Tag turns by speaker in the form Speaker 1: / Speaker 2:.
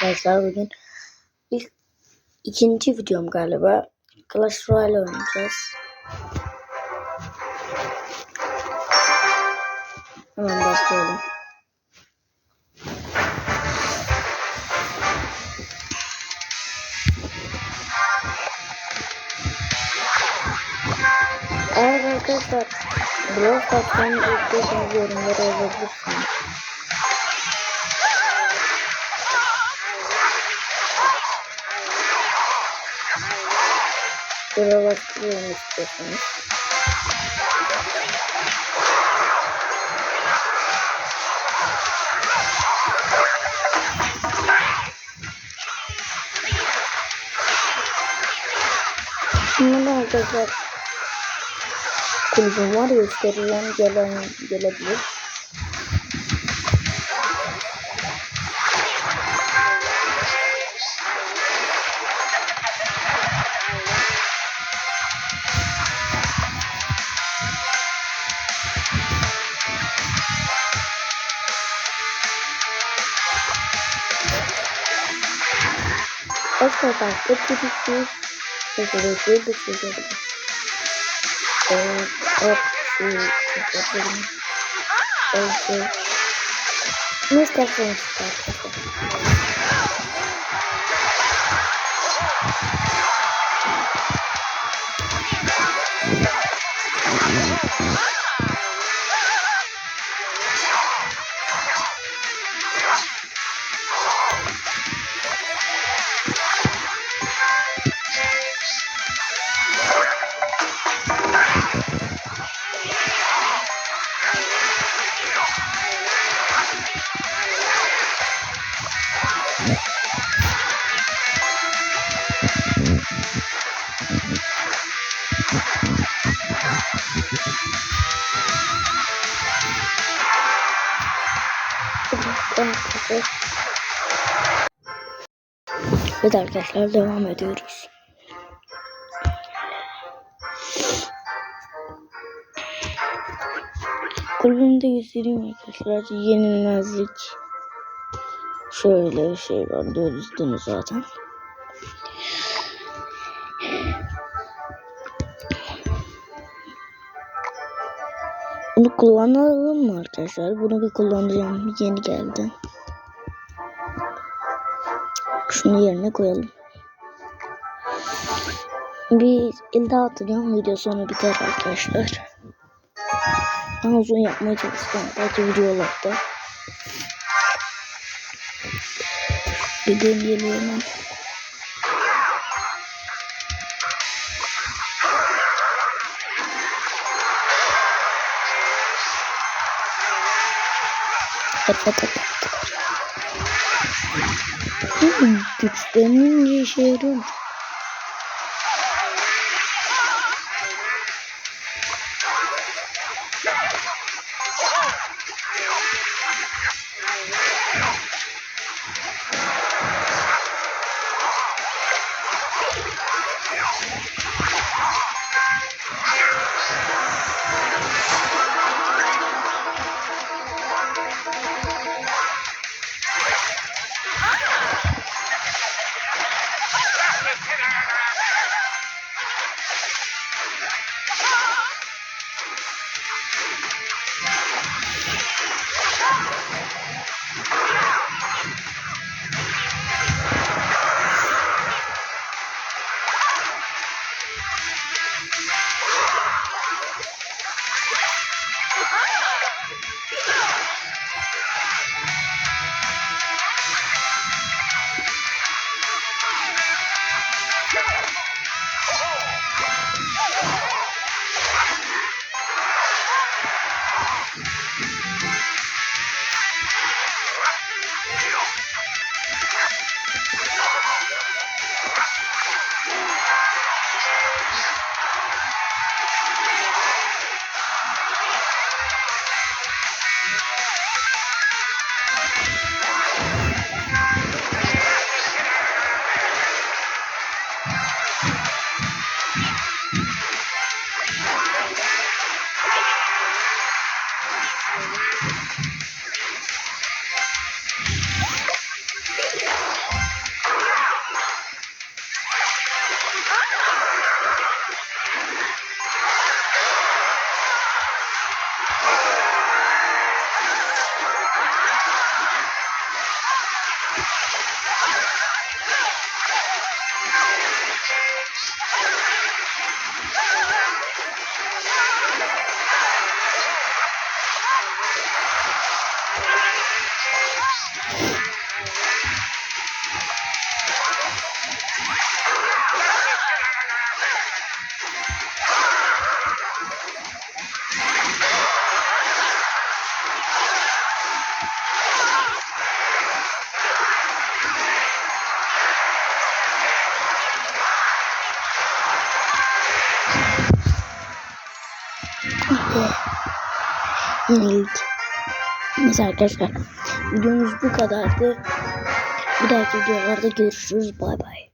Speaker 1: arkadaşlar bugün ilk ikinci videom galiba Clash Royale oynayacağız. Hemen başlayalım. Eğer arkadaşlar Brawl Stars'tan istiyorsanız yorumlara yazabilirsiniz. Brawl Stars'tan istiyorsanız. De arkadaşlar kulübüm var göstereceğim gelen gelebilir. Просто так, вот перейти. Сейчас я выйду сюда. Так, оп, и попробуем. Ну, ставим так. Evet arkadaşlar devam ediyoruz. Kulübümde göstereyim arkadaşlar. Yenilmezlik. Şöyle bir şey var. Duydunuz zaten. Bunu kullanalım mı arkadaşlar? Bunu bir kullanacağım. Yeni geldi. Şunu yerine koyalım. Bir el daha atacağım. Video sonra biter arkadaşlar. Daha uzun yapmaya çalışacağım. Belki videolarda. Bir deneyelim hemen. Güçlenince işe yarıyor. Oh, my God. ve yenildik. Neyse arkadaşlar videomuz bu kadardı. Bir dahaki videolarda görüşürüz. Bay bay.